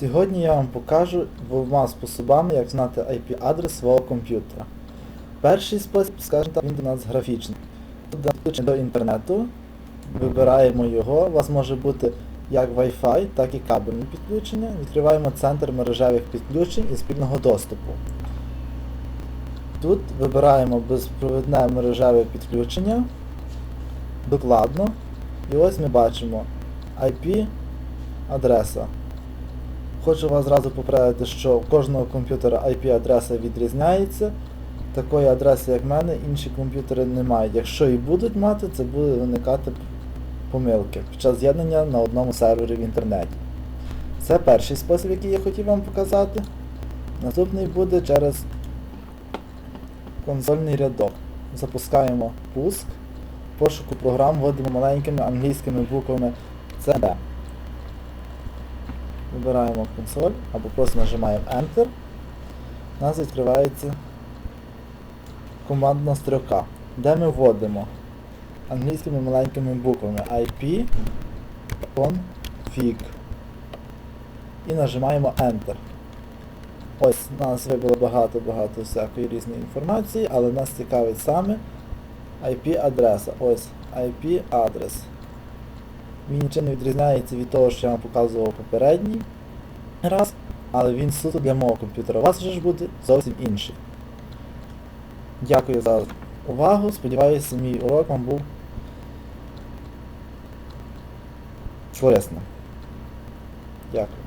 Сьогодні я вам покажу двома способами, як знати IP-адрес свого комп'ютера. Перший спосіб, скажімо так, він до нас графічний. Тут до інтернету, вибираємо його, у вас може бути як Wi-Fi, так і кабельне підключення. Відкриваємо центр мережевих підключень і спільного доступу. Тут вибираємо безпровідне мережеве підключення. Докладно. І ось ми бачимо IP адреса. Хочу вас зразу попередити, що у кожного комп'ютера IP-адреса відрізняється. Такої адреси, як в мене, інші комп'ютери не мають. Якщо і будуть мати, це буде виникати помилки під час з'єднання на одному сервері в інтернеті. Це перший спосіб, який я хотів вам показати. Наступний буде через консольний рядок. Запускаємо пуск. Пошуку програм вводимо маленькими англійськими буквами CD. Вибираємо консоль або просто нажимаємо Enter. У нас відкривається командна строка, де ми вводимо англійськими маленькими буквами IP config і нажимаємо Enter. Ось у нас вибило багато-багато всякої різної інформації, але нас цікавить саме IP-адреса. Ось IP-адрес. Він нічим не відрізняється від того, що я вам показував попередній раз, але він суто для мого комп'ютера. У вас вже ж буде зовсім інший. Дякую за увагу. Сподіваюся, мій урок вам був корисним. Дякую.